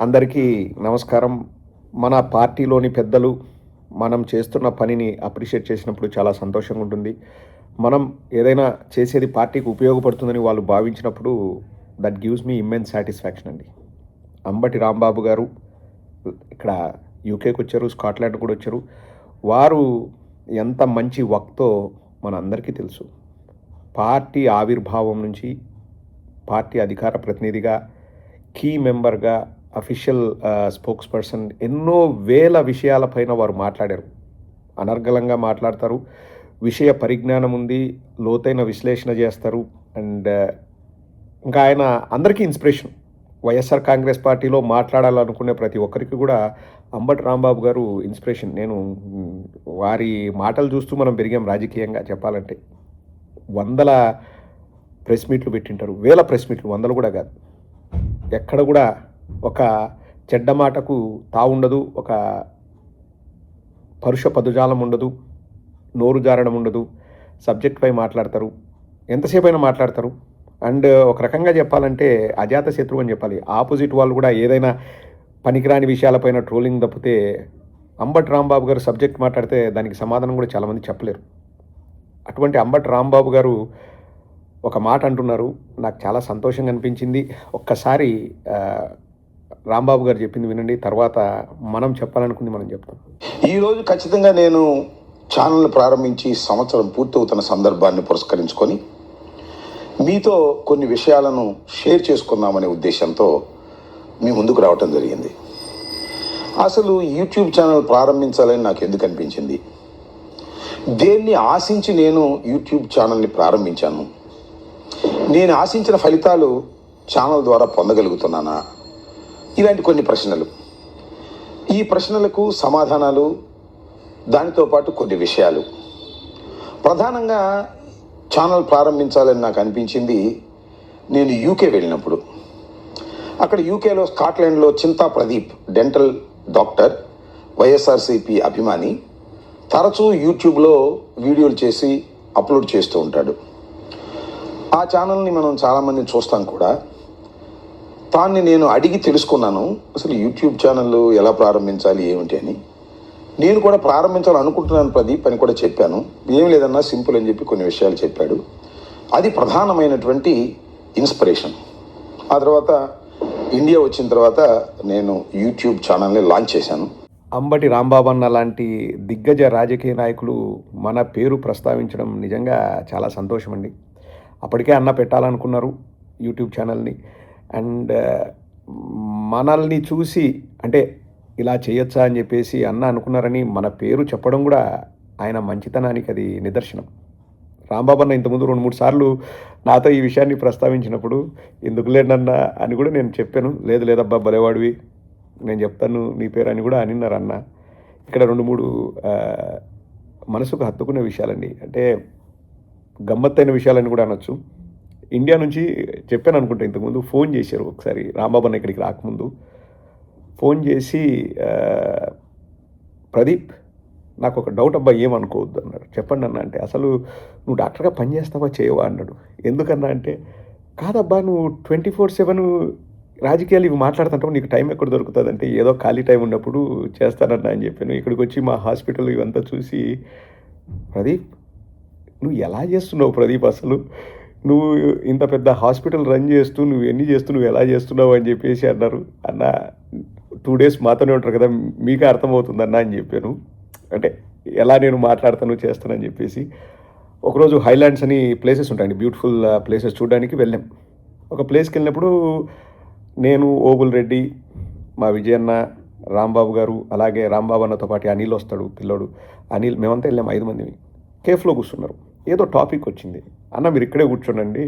అందరికీ నమస్కారం. మన పార్టీలోని పెద్దలు మనం చేస్తున్న పనిని అప్రిషియేట్ చేసినప్పుడు చాలా సంతోషంగా ఉంటుంది. మనం ఏదైనా చేసేది పార్టీకి ఉపయోగపడుతుందని వాళ్ళు భావించినప్పుడు that gives me immense satisfaction అండి. అంబటి రాంబాబు గారు ఇక్కడ యూకేకి వచ్చారు స్కాట్లాండ్ కూడా వచ్చారు. వారు ఎంత మంచి వక్తో మన అందరికీ తెలుసు. పార్టీ ఆవిర్భావం నుంచి పార్టీ అధికార ప్రతినిధిగా కీ మెంబర్గా అఫీషియల్ స్పోక్స్ పర్సన్ ఎన్నో వేల విషయాలపైన వారు మాట్లాడారు. అనర్గళంగా మాట్లాడతారు. విషయ పరిజ్ఞానం ఉంది. లోతైన విశ్లేషణ చేస్తారు. అండ్ uh, ఇంకా ఆయన అందరికీ ఇన్స్పిరేషన్ వైఎస్ఆర్ కాంగ్రెస్ పార్టీలో మాట్లాడాలనుకునే ప్రతి ఒక్కరికి కూడా అంబటి రాంబాబు గారు ఇన్స్పిరేషన్ నేను వారి మాటలు చూస్తూ మనం పెరిగాం రాజకీయంగా చెప్పాలంటే. వందల ప్రెస్ మీట్లు పెట్టింటారు. వేల ప్రెస్ మీట్లు వందలు కూడా కాదు. ఎక్కడ కూడా ఒక చెడ్డ మాటకు తావుండదు ఒక పరుష పదుజాలం ఉండదు నోరు జారడం ఉండదు సబ్జెక్ట్పై మాట్లాడతారు ఎంతసేపు అయినా మాట్లాడతారు. అండ్ ఒక రకంగా చెప్పాలంటే అజాత శత్రువు అని చెప్పాలి. ఆపోజిట్ వాళ్ళు కూడా ఏదైనా పనికిరాని విషయాలపైన ట్రోలింగ్ తప్పితే అంబట్ రాంబాబు గారు సబ్జెక్ట్ మాట్లాడితే దానికి సమాధానం కూడా చాలామంది చెప్పలేరు. అటువంటి అంబట్ రాంబాబు గారు ఒక మాట అంటున్నారు. నాకు చాలా సంతోషంగా అనిపించింది. ఒక్కసారి రాంబాబు గారు చెప్పింది వినండి తర్వాత మనం చెప్పాలనుకుంది మనం చెప్తాం. ఈరోజు ఖచ్చితంగా నేను ఛానల్ ప్రారంభించి సంవత్సరం పూర్తవుతున్న సందర్భాన్ని పురస్కరించుకొని మీతో కొన్ని విషయాలను షేర్ చేసుకుందామనే ఉద్దేశంతో మీ ముందుకు రావటం జరిగింది. అసలు యూట్యూబ్ ఛానల్ ప్రారంభించాలని నాకు ఎందుకు అనిపించింది? దేన్ని ఆశించి నేను యూట్యూబ్ ఛానల్ని ప్రారంభించాను? నేను ఆశించిన ఫలితాలు ఛానల్ ద్వారా పొందగలుగుతున్నానా? ఇలాంటి కొన్ని ప్రశ్నలు. ఈ ప్రశ్నలకు సమాధానాలు దానితో పాటు కొన్ని విషయాలు. ప్రధానంగా ఛానల్ ప్రారంభించాలని నాకు అనిపించింది నేను యూకే వెళ్ళినప్పుడు. అక్కడ యూకేలో స్కాట్లాండ్లో Chinta Pradeep dental doctor YSRCP అభిమాని తరచూ యూట్యూబ్లో వీడియోలు చేసి అప్లోడ్ చేస్తూ ఉంటాడు. ఆ ఛానల్ని మనం చాలామంది చూస్తాం కూడా. తాన్ని నేను అడిగి తెలుసుకున్నాను. అసలు యూట్యూబ్ ఛానల్ ఎలా ప్రారంభించాలి ఏమిటి అని. నేను కూడా ప్రారంభించాలనుకుంటున్నాను ప్రదీప్ అని కూడా చెప్పాను. ఏం లేదన్నా సింపుల్ అని చెప్పి కొన్ని విషయాలు చెప్పాడు. అది ప్రధానమైనటువంటి ఇన్స్పిరేషన్. ఆ తర్వాత ఇండియా వచ్చిన తర్వాత నేను యూట్యూబ్ ఛానల్ని లాంచ్ చేశాను. అంబటి రాంబాబన్న లాంటి దిగ్గజ రాజకీయ నాయకులు మన పేరు ప్రస్తావించడం నిజంగా చాలా సంతోషం అండి అప్పటికే అన్న పెట్టాలనుకున్నారు యూట్యూబ్ ఛానల్ని. అండ్ మనల్ని చూసి అంటే ఇలా చేయొచ్చా అని చెప్పేసి అన్న అనుకున్నారని మన పేరు చెప్పడం కూడా ఆయన మంచితనానికి అది నిదర్శనం. రాంబాబు అన్న ఇంతకుముందు రెండు మూడు సార్లు నాతో ఈ విషయాన్ని ప్రస్తావించినప్పుడు ఎందుకు లేనన్నా అని కూడా నేను చెప్పాను. లేదు లేదబ్బా భలేవాడివి. నేను చెప్తాను నీ పేరు అని కూడా అనిన్నారు అన్న. ఇక్కడ రెండు మూడు మనసుకు హత్తుకునే విషయాలండి అంటే గమ్మత్తైన విషయాలని కూడా అనొచ్చు. ఇండియా నుంచి చెప్పాను అనుకుంటా ఇంతకుముందు ఫోన్ చేశారు ఒకసారి రాంబాబు ఇక్కడికి రాకముందు. ఫోన్ చేసి ప్రదీప్ నాకు ఒక డౌట్ అబ్బా ఏమనుకోవద్దు అన్నాడు. చెప్పండి అన్న అంటే అసలు నువ్వు డాక్టర్గా పని చేస్తావా చేయవా అన్నాడు. ఎందుకన్నా అంటే కాదబ్బా నువ్వు ట్వంటీ ఫోర్ సెవెన్ రాజకీయాలు ఇవి మాట్లాడుతుంటావు నీకు టైం ఎక్కడ దొరుకుతుంది అంటే ఏదో ఖాళీ టైం ఉన్నప్పుడు చేస్తానన్నా అని చెప్పాను. ఇక్కడికి వచ్చి మా హాస్పిటల్ ఇవంతా చూసి ప్రదీప్ నువ్వు ఎలా చేస్తున్నావు ప్రదీప్ అసలు? నువ్వు ఇంత పెద్ద హాస్పిటల్ రన్ చేస్తూ నువ్వు ఎన్ని చేస్తూ నువ్వు ఎలా చేస్తున్నావు? అని చెప్పేసి అన్నారు. అన్న టూ డేస్ మాతోనే ఉంటారు కదా మీకే అర్థమవుతుందన్న అని చెప్పాను. అంటే ఎలా నేను మాట్లాడతాను చేస్తానని చెప్పేసి ఒకరోజు హైలాండ్స్ అని ప్లేసెస్ ఉంటాయండి బ్యూటిఫుల్ ప్లేసెస్ చూడడానికి వెళ్ళాం. ఒక ప్లేస్కి వెళ్ళినప్పుడు నేను ఓబుల్ రెడ్డి మా విజయన్న రాంబాబు గారు అలాగే రాంబాబు అన్నతో పాటు అనిల్ వస్తాడు పిల్లోడు. అనిల్ మేమంతా వెళ్ళాం ఐదు మంది కేఫ్లో కూర్చున్నారు. ఏదో టాపిక్ వచ్చింది. అన్న మీరు ఇక్కడే కూర్చోనండి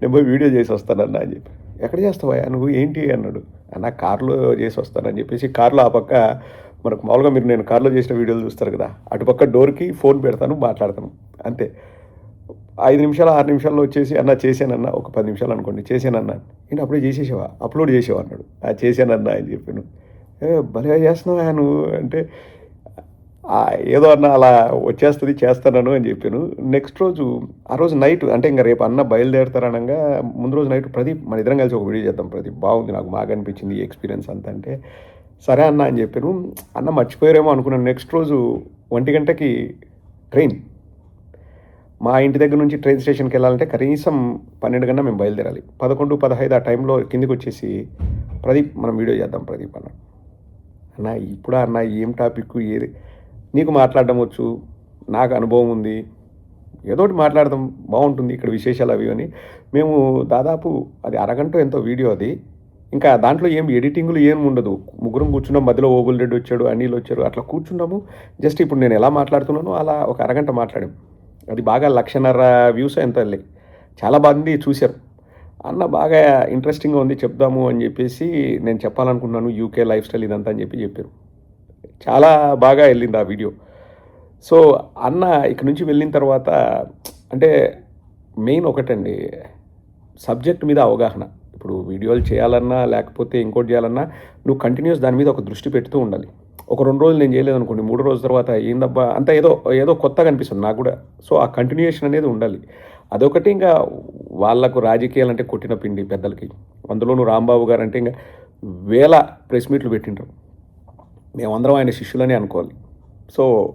నేను పోయి వీడియో చేసి వస్తానన్న అని చెప్పి. ఎక్కడ చేస్తావా నువ్వు ఏంటి? అన్నాడు. అన్న కార్లో చేసి వస్తానని చెప్పేసి కార్లో ఆ పక్క మనకు మామూలుగా మీరు నేను కార్లో చేసిన వీడియోలు చూస్తారు కదా అటుపక్క డోర్కి ఫోన్ పెడతాను మాట్లాడతాను. అంతే. ఐదు నిమిషాలు ఆరు నిమిషాల్లో వచ్చేసి అన్న చేశానన్న ఒక పది నిమిషాలు అనుకోండి చేశానన్న ఏంటి అప్పుడే చేసేసావా? అప్లోడ్ చేసేవా అన్నాడు. ఆ చేశానన్న అని చెప్పాను. భలే భలేగా చేస్తున్నావా నువ్వు అంటే ఏదో అన్న అలా వచ్చేస్తుంది చేస్తానను అని చెప్పాను. నెక్స్ట్ రోజు ఆ రోజు నైట్ అంటే ఇంకా రేపు అన్న బయలుదేరతారనగా ముందు రోజు నైట్ ప్రదీప్ మన ఇద్దరం కలిసి ఒక వీడియో చేద్దాం ప్రదీప్. బాగుంది నాకు బాగా అనిపించింది ఈ ఎక్స్పీరియన్స్ అంతా అంటే. సరే అన్న అని చెప్పాను. అన్న మర్చిపోయారేమో అనుకున్నాను. నెక్స్ట్ రోజు ఒంటి గంటకి ట్రైన్ మా ఇంటి దగ్గర నుంచి ట్రైన్ స్టేషన్కి వెళ్ళాలంటే కనీసం పన్నెండు గంట మేము బయలుదేరాలి. పదకొండు పదహైదు ఆ టైంలో కిందికి వచ్చేసి ప్రదీప్ మనం వీడియో చేద్దాం ప్రదీప్ అన్న. అన్న ఇప్పుడు అన్న ఏం టాపిక్ ఏది? నీకు మాట్లాడడం వచ్చు నాకు అనుభవం ఉంది. ఏదో ఒకటి మాట్లాడదాం బాగుంటుంది ఇక్కడ విశేషాలు అవి అని. మేము దాదాపు అది అరగంట ఎంతో వీడియో అది. ఇంకా దాంట్లో ఏం ఎడిటింగ్లు ఏం ఉండదు. ముగ్గురం కూర్చున్నాం మధ్యలో ఓబుల్ రెడ్డి వచ్చాడు అనిల్ వచ్చారు అట్లా కూర్చున్నాము. జస్ట్ ఇప్పుడు నేను ఎలా మాట్లాడుతున్నానో అలా ఒక అరగంట మాట్లాడాం. అది బాగా లక్షన్నర వ్యూస్ ఎంత వెళ్ళాయి చాలా మంది చూశారు. అన్న బాగా ఇంట్రెస్టింగ్గా ఉంది చెప్దాము అని చెప్పేసి నేను చెప్పాలనుకున్నాను యూకే లైఫ్ స్టైల్ ఇదంతా అని చెప్పి చెప్పారు. చాలా బాగా వెళ్ళింది ఆ వీడియో. సో అన్న ఇక నుంచి వెళ్ళిన తర్వాత అంటే మెయిన్ ఒకటండి సబ్జెక్ట్ మీద అవగాహన. ఇప్పుడు వీడియోలు చేయాలన్నా లేకపోతే ఇంకోటి చేయాలన్నా నువ్వు కంటిన్యూస్ దాని మీద ఒక దృష్టి పెడుతూ ఉండాలి. ఒక రెండు రోజులు నేను చేయలేదు అనుకోండి మూడు రోజుల తర్వాత ఏందబ్బా అంత ఏదో ఏదో కొత్తగా అనిపిస్తుంది నాకు కూడా. సో ఆ కంటిన్యూషన్ అనేది ఉండాలి. అదొకటి ఇంకా వాళ్ళకు రాజకీయాలు అంటే కొట్టిన పిండి పెద్దలకి. అందులోనూ రాంబాబు గారు అంటే ఇంకా వేల ప్రెస్ మీట్లు పెట్టింటారు మేమందరం ఆయన శిష్యులని అనుకోవాలి. సో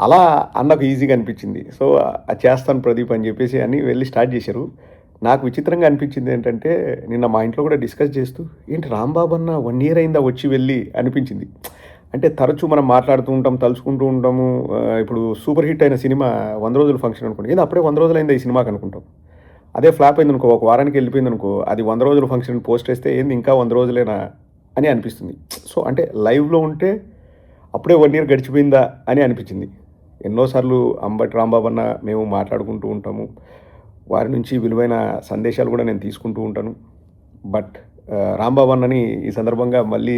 అలా అన్నకు ఈజీగా అనిపించింది. సో అది చేస్తాను ప్రదీప్ అని చెప్పేసి అని వెళ్ళి స్టార్ట్ చేశారు. నాకు విచిత్రంగా అనిపించింది ఏంటంటే నిన్న మా ఇంట్లో కూడా డిస్కస్ చేస్తూ ఏంటి రాంబాబు అన్న వన్ ఇయర్ అయిందా వచ్చి వెళ్ళి? అనిపించింది. అంటే తరచూ మనం మాట్లాడుతూ ఉంటాం తలుచుకుంటూ ఉంటాము. ఇప్పుడు సూపర్ హిట్ అయిన సినిమా వంద రోజుల ఫంక్షన్ అనుకోండి. ఏదో అప్పుడే వంద రోజులు అయిందా ఈ సినిమాకి అనుకుంటాం. అదే ఫ్లాప్ అయింది అనుకో ఒక వారానికి వెళ్ళిపోయింది అనుకో అది వంద రోజుల ఫంక్షన్ పోస్ట్ వేస్తే ఏంది ఇంకా వంద రోజులేనా? అని అనిపిస్తుంది. సో అంటే లైవ్లో ఉంటే అప్పుడే వన్ ఇయర్ గడిచిపోయిందా అని అనిపించింది. ఎన్నోసార్లు అంబటి రాంబాబు అన్న మేము మాట్లాడుకుంటూ ఉంటాము. వారి నుంచి విలువైన సందేశాలు కూడా నేను తీసుకుంటూ ఉంటాను. బట్ రాంబాబు అన్నని ఈ సందర్భంగా మళ్ళీ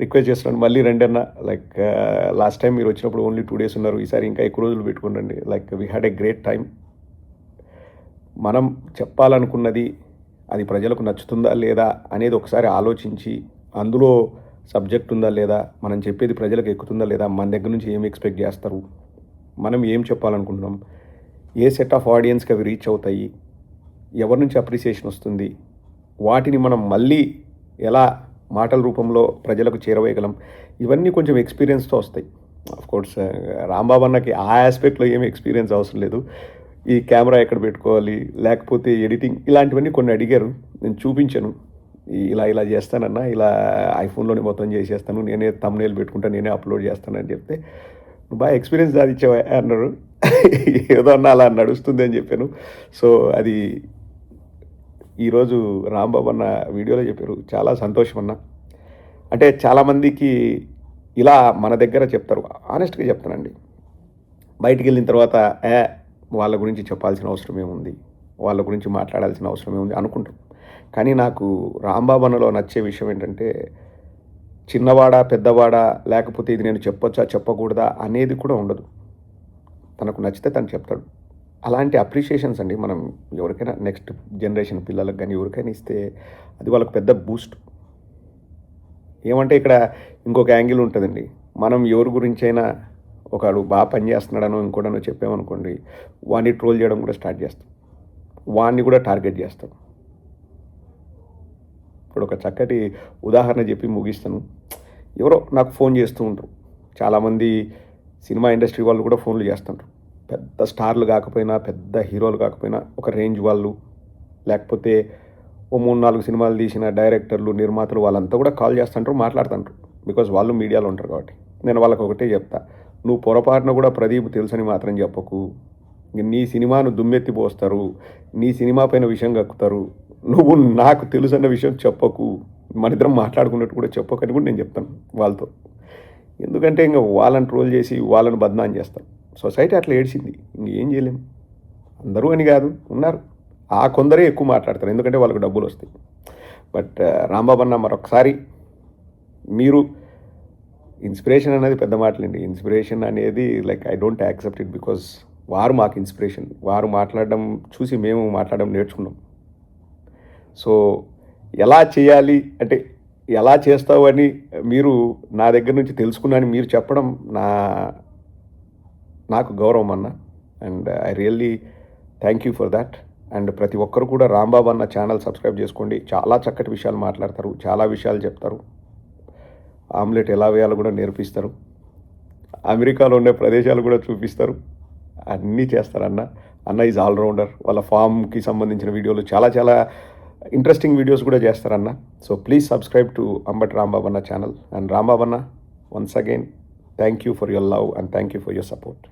రిక్వెస్ట్ చేస్తున్నాను. మళ్ళీ రండి అన్న. లైక్ లాస్ట్ టైం మీరు వచ్చినప్పుడు ఓన్లీ టూ డేస్ ఉన్నారు. ఈసారి ఇంకా ఎక్కువ రోజులు పెట్టుకోండి like we had a great time మనం చెప్పాలనుకున్నది అది ప్రజలకు నచ్చుతుందా లేదా అనేది ఒకసారి ఆలోచించి అందులో సబ్జెక్ట్ ఉందా లేదా? మనం చెప్పేది ప్రజలకు ఎక్కుతుందా లేదా? మన దగ్గర నుంచి ఏం ఎక్స్పెక్ట్ చేస్తారు? మనం ఏం చెప్పాలనుకుంటున్నాం? ఏ సెట్ ఆఫ్ ఆడియన్స్కి అవి రీచ్ అవుతాయి? ఎవరి నుంచి అప్రిసియేషన్ వస్తుంది? వాటిని మనం మళ్ళీ ఎలా మాటల రూపంలో ప్రజలకు చేరవేయగలం? ఇవన్నీ కొంచెం ఎక్స్పీరియన్స్తో వస్తాయి. ఆఫ్ కోర్స్ రాంబాబు అన్నకి ఆ ఆస్పెక్ట్లో ఏమి ఎక్స్పీరియన్స్ అవసరం లేదు. ఈ కెమెరా ఎక్కడ పెట్టుకోవాలి? లేకపోతే ఎడిటింగ్ ఇలాంటివన్నీ కొన్ని అడిగారు. నేను చూపించాను. ఇలా ఇలా చేస్తానన్నా ఇలా ఐఫోన్లోనే మొత్తం చేసేస్తాను నేనే తమ్నేలు పెట్టుకుంటా నేనే అప్లోడ్ చేస్తానని చెప్తే నువ్వు బాగా ఎక్స్పీరియన్స్ సాధించావా? అన్నారు ఏదో అన్న అలా నడుస్తుంది అని చెప్పాను. సో అది ఈరోజు రాంబాబు అన్న వీడియోలో చెప్పారు. చాలా సంతోషం అన్న అంటే చాలామందికి ఇలా మన దగ్గర చెప్తారు. ఆనెస్ట్గా చెప్తానండి. బయటికి వెళ్ళిన తర్వాత ఏ వాళ్ళ గురించి చెప్పాల్సిన అవసరం ఏముంది? వాళ్ళ గురించి మాట్లాడాల్సిన అవసరం ఏముంది? అనుకుంటాం. కానీ నాకు రాంబాబన్నలో నచ్చే విషయం ఏంటంటే చిన్నవాడా పెద్దవాడా లేకపోతే ఇది నేను చెప్పొచ్చా చెప్పకూడదా అనేది కూడా ఉండదు. తనకు నచ్చితే తను చెప్తాడు. అలాంటి అప్రిషియేషన్స్ అండి మనం ఎవరికైనా నెక్స్ట్ జనరేషన్ పిల్లలకు కానీ ఎవరికైనా ఇస్తే అది వాళ్ళకి పెద్ద బూస్ట్ ఏమంటే ఇక్కడ ఇంకొక యాంగిల్ ఉంటుందండి. మనం ఎవరి గురించి అయినా ఒకడు బాగా పనిచేస్తున్నాడనో ఇంకోటనో చెప్పామనుకోండి వాడిని ట్రోల్ చేయడం కూడా స్టార్ట్ చేస్తాం. వాడిని కూడా టార్గెట్ చేస్తాం. ఇప్పుడు ఒక చక్కటి ఉదాహరణ చెప్పి ముగిస్తాను. ఎవరో నాకు ఫోన్ చేస్తూ ఉంటారు చాలామంది సినిమా ఇండస్ట్రీ వాళ్ళు కూడా ఫోన్లు చేస్తుంటారు పెద్ద స్టార్లు కాకపోయినా పెద్ద హీరోలు కాకపోయినా ఒక రేంజ్ వాళ్ళు. లేకపోతే ఓ మూడు నాలుగు సినిమాలు తీసిన డైరెక్టర్లు నిర్మాతలు వాళ్ళంతా కూడా కాల్ చేస్తుంటారు మాట్లాడుతుంటారు బికాజ్ వాళ్ళు మీడియాలో ఉంటారు కాబట్టి. నేను వాళ్ళకి ఒకటే చెప్తా. నువ్వు పొరపాటున కూడా ప్రదీప్ తెలుసని మాత్రం చెప్పకు. నీ సినిమాను దుమ్మెత్తి పోస్తారు. నీ సినిమా పైన విషయం కక్కుతారు. నువ్వు నాకు తెలుసు అన్న విషయం చెప్పకు. మన ఇద్దరం మాట్లాడుకున్నట్టు కూడా చెప్పకని కూడా నేను చెప్తాను వాళ్ళతో. ఎందుకంటే ఇంకా వాళ్ళని ట్రోల్ చేసి వాళ్ళని బద్నాం చేస్తాం. సొసైటీ అట్లా ఏడ్చింది. ఇంకేం చేయలేం. అందరూ అని కాదు ఉన్నారు. ఆ కొందరే ఎక్కువ మాట్లాడతారు. ఎందుకంటే వాళ్ళకి డబ్బులు వస్తాయి. బట్ రాంబాబు అన్న మరొకసారి మీరు ఇన్స్పిరేషన్ అనేది పెద్ద మాటలండి. ఇన్స్పిరేషన్ అనేది like I don't accept it because వారు మాకు ఇన్స్పిరేషన్. వారు మాట్లాడడం చూసి మేము మాట్లాడడం నేర్చుకున్నాం. సో ఎలా చేయాలి? అంటే ఎలా చేస్తావు అని మీరు నా దగ్గర నుంచి తెలుసుకున్నాను మీరు చెప్పడం నా నాకు గౌరవం అన్న. And I really thank you for that. And ప్రతి ఒక్కరు కూడా రాంబాబు అన్న ఛానల్ సబ్స్క్రైబ్ చేసుకోండి. చాలా చక్కటి విషయాలు మాట్లాడతారు. చాలా విషయాలు చెప్తారు. ఆమ్లెట్ ఎలా వేయాలో కూడా నేర్పిస్తారు. అమెరికాలో ఉండే ప్రదేశాలు కూడా చూపిస్తారు. అన్నీ చేస్తారు అన్న. అన్న ఈజ్ ఆల్రౌండర్ వాళ్ళ ఫామ్కి సంబంధించిన వీడియోలు చాలా చాలా ఇంట్రెస్టింగ్ వీడియోస్ కూడా చేస్తారన్న so please subscribe to Ambati రాంబాబన్న channel and రాంబాబన్న once again thank you for your love and thank you for your support